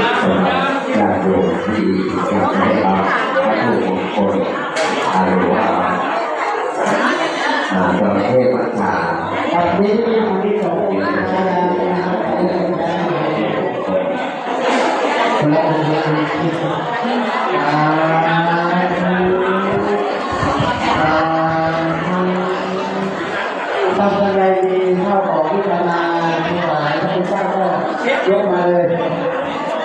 ญาติโยมที่จะได้รับผู้มงคลหรือว่าอ่าประเทศประชาครับนี้มีคนที่สององค์นะครับคนละองค์ละองค์อ่าทำอะไรดีข้าของพิจารณาถวายพระพุทธเจ้าก็ยกมาเลย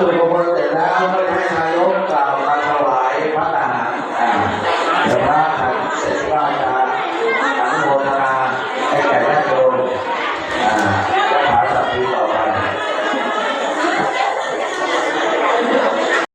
ตัวคนแต่แล้วไม่ได้